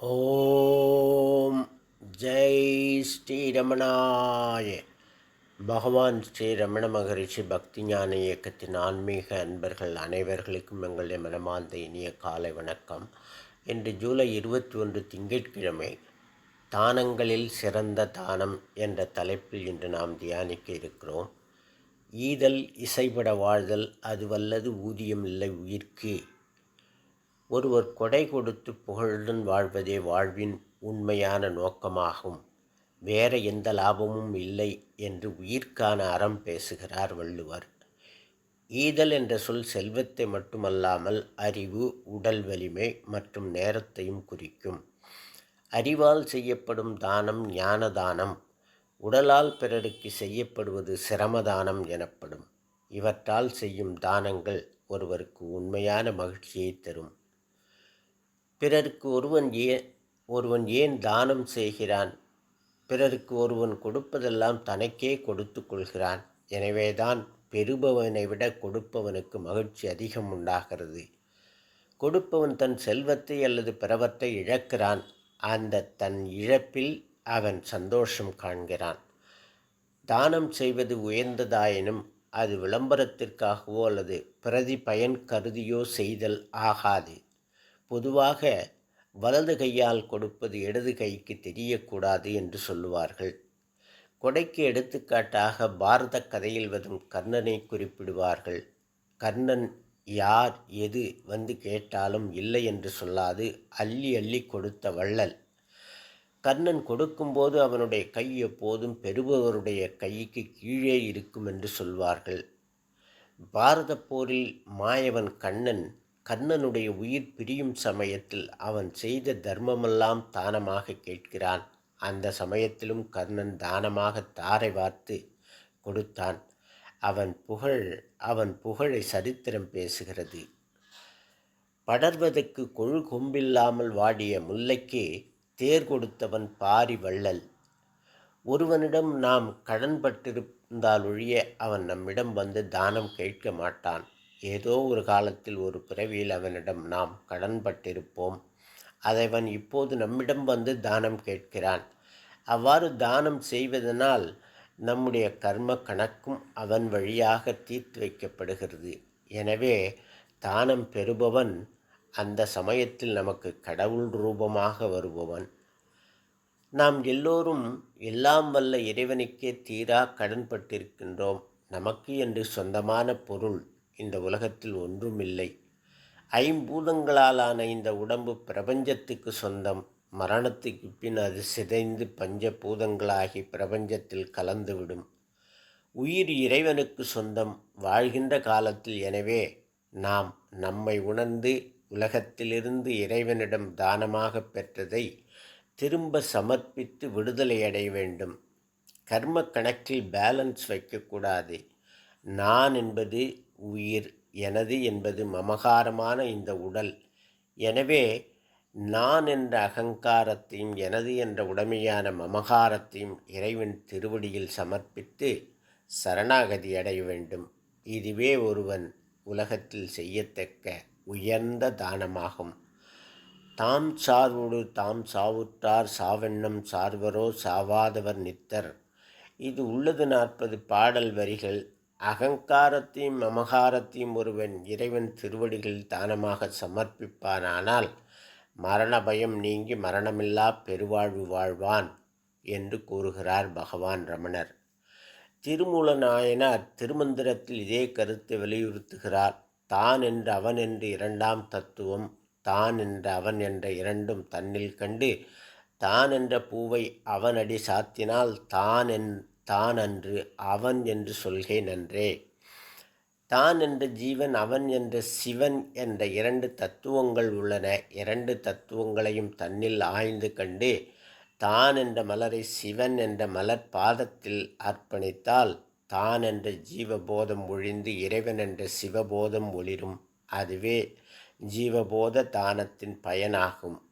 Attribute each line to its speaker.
Speaker 1: ஓம் ஜெய் ஸ்ரீரமணாய. பகவான் ஸ்ரீ ரமண மகரிஷி பக்தி ஞான இயக்கத்தின் ஆன்மீக அன்பர்கள் அனைவர்களுக்கும் எங்களுடைய மனமார்ந்த இனிய காலை வணக்கம். இன்று ஜூலை இருபத்தி ஒன்று திங்கட்கிழமை தானங்களில் சிறந்த தானம் என்ற தலைப்பில் இன்று நாம் தியானிக்க இருக்கிறோம். ஈதல் இசைப்பட வாழ்தல் அதுவல்லது ஊதியம் இல்லை உயிர்க்கு. ஒருவர் கொடை கொடுத்து புகழுடன் வாழ்வதே வாழ்வின் உண்மையான நோக்கமாகும். வேற எந்த லாபமும் இல்லை என்று உயிர்க்கான அறம் பேசுகிறார் வள்ளுவர். ஈதல் என்ற சொல் செல்வத்தை மட்டுமல்லாமல் அறிவு உடல் வலிமை மற்றும் நேரத்தையும் குறிக்கும். அறிவால் செய்யப்படும் தானம் ஞான தானம் உடலால் பிறருக்கு செய்யப்படுவது சிரமதானம் எனப்படும். இவற்றால் செய்யும் தானங்கள் ஒருவருக்கு உண்மையான மகிழ்ச்சியை தரும். பிறருக்கு ஒருவன் ஏன் ஒருவன் ஏன் தானம் செய்கிறான்? பிறருக்கு ஒருவன் கொடுப்பதெல்லாம் தனக்கே கொடுத்து கொள்கிறான். எனவேதான் பெறுபவனை விட கொடுப்பவனுக்கு மகிழ்ச்சி அதிகம் உண்டாகிறது. கொடுப்பவன் தன் செல்வத்தை அல்லது பிறவத்தை இழக்கிறான். அந்த தன் இழப்பில் அவன் சந்தோஷம் காண்கிறான். தானம் செய்வது உயர்ந்ததாயினும் அது விளம்பரத்திற்காகவோ அல்லது பிரதி பயன் கருதியோ செய்தல் ஆகாது. பொதுவாக வலது கையால் கொடுப்பது இடது கைக்கு தெரியக்கூடாது என்று சொல்லுவார்கள். கொடைக்கு எடுத்துக்காட்டாக பாரத கதையில் வரும் கர்ணனை குறிப்பிடுவார்கள். கர்ணன் யார் எது வந்து கேட்டாலும் இல்லை என்று சொல்லாது அள்ளி அள்ளி கொடுத்த வள்ளல். கர்ணன் கொடுக்கும்போது அவனுடைய கை எப்போதும் பெறுபவருடைய கைக்கு கீழே இருக்கும் என்று சொல்வார்கள். பாரத போரில் மாயவன் கண்ணன் கண்ணனுடைய உயிர் பிரியும் சமயத்தில் அவன் செய்த தர்மமெல்லாம் தானமாக கேட்கிறான். அந்த சமயத்திலும் கர்ணன் தானமாக தாரை வார்த்து கொடுத்தான். அவன் புகழ் அவன் புகழை சரித்திரம் பேசுகிறது. படர்வதற்கு கொழு கொம்பில்லாமல் வாடிய முல்லைக்கே தேர் கொடுத்தவன் பாரி வள்ளல். ஒருவனிடம் நாம் கடன்பட்டிருந்தால் ஒழிய அவன் நம்மிடம் வந்து தானம் கேட்க மாட்டான். ஏதோ ஒரு காலத்தில் ஒரு பிறவியில் அவனிடம் நாம் கடன்பட்டிருப்போம். அதைவன் இப்போது நம்மிடம் வந்து தானம் கேட்கிறான். அவ்வாறு தானம் செய்வதனால் நம்முடைய கர்ம கணக்கும் அவன் வழியாக தீர்த்து வைக்கப்படுகிறது. எனவே தானம் பெறுபவன் அந்த சமயத்தில் நமக்கு கடவுள் ரூபமாக வருபவன். நாம் எல்லோரும் எல்லாம் வல்ல இறைவனுக்கே தீரா கடன்பட்டிருக்கின்றோம். நமக்கு என்று சொந்தமான பொருள் இந்த உலகத்தில் ஒன்றுமில்லை. ஐம்பூதங்களாலான இந்த உடம்பு பிரபஞ்சத்துக்கு சொந்தம். மரணத்துக்கு பின் அது சிதைந்து பஞ்சபூதங்களாகி பிரபஞ்சத்தில் கலந்துவிடும். உயிர் இறைவனுக்கு சொந்தம். வாழ்கின்ற காலத்தில் எனவே நாம் நம்மை உணர்ந்து உலகத்திலிருந்து இறைவனிடம் தானமாக பெற்றதை திரும்ப சமர்ப்பித்து விடுதலை அடைய வேண்டும். கர்ம கணக்கில் பேலன்ஸ் வைக்கக்கூடாது நான் என்பது உயிர் எனது என்பது மமகாரமான இந்த உடல். எனவே நான் என்ற அகங்காரத்தையும் எனது என்ற உடமையான மமகாரத்தையும் இறைவன் திருவடியில் சமர்ப்பித்து சரணாகதி அடைய வேண்டும். இதுவே ஒருவன் உலகத்தில் செய்யத்தக்க உயர்ந்த தானமாகும். தாம் சார்வோடு தாம் சாவுற்றார் சாவெண்ணம் சார்வரோ சாவாதவர் நித்தர். இது உள்ளது நாற்பது பாடல் வரிகள். அகங்காரத்தையும் மமகாரத்தையும் ஒருவன் இறைவன் திருவடிகளில் தானமாக சமர்ப்பிப்பானானால் மரண பயம் நீங்கி மரணமில்லா பெருவாழ்வு வாழ்வான் என்று கூறுகிறார் பகவான் ரமணர். திருமூல நாயனார் திருமந்திரத்தில் இதே கருத்தை வலியுறுத்துகிறார். தான் என்று அவன் என்று இரண்டாம் தத்துவம் தான் என்ற அவன் என்ற இரண்டும் தன்னில் கண்டு தான் என்ற பூவை அவனடி சாத்தினால் தான் என் தான் அன்று அவன் என்று சொல்கேன் நன்றே. தான் என்ற ஜீவன் அவன் என்ற சிவன் என்ற இரண்டு தத்துவங்கள் உள்ளன. இரண்டு தத்துவங்களையும் தன்னில் ஆய்ந்து கண்டு தான் என்ற மலரை சிவன் என்ற மலர் பாதத்தில் அர்ப்பணித்தால் தான் என்ற ஜீவபோதம் ஒழிந்து இறைவன் என்ற சிவபோதம் ஒளிரும். அதுவே ஜீவபோத தானத்தின் பயனாகும்.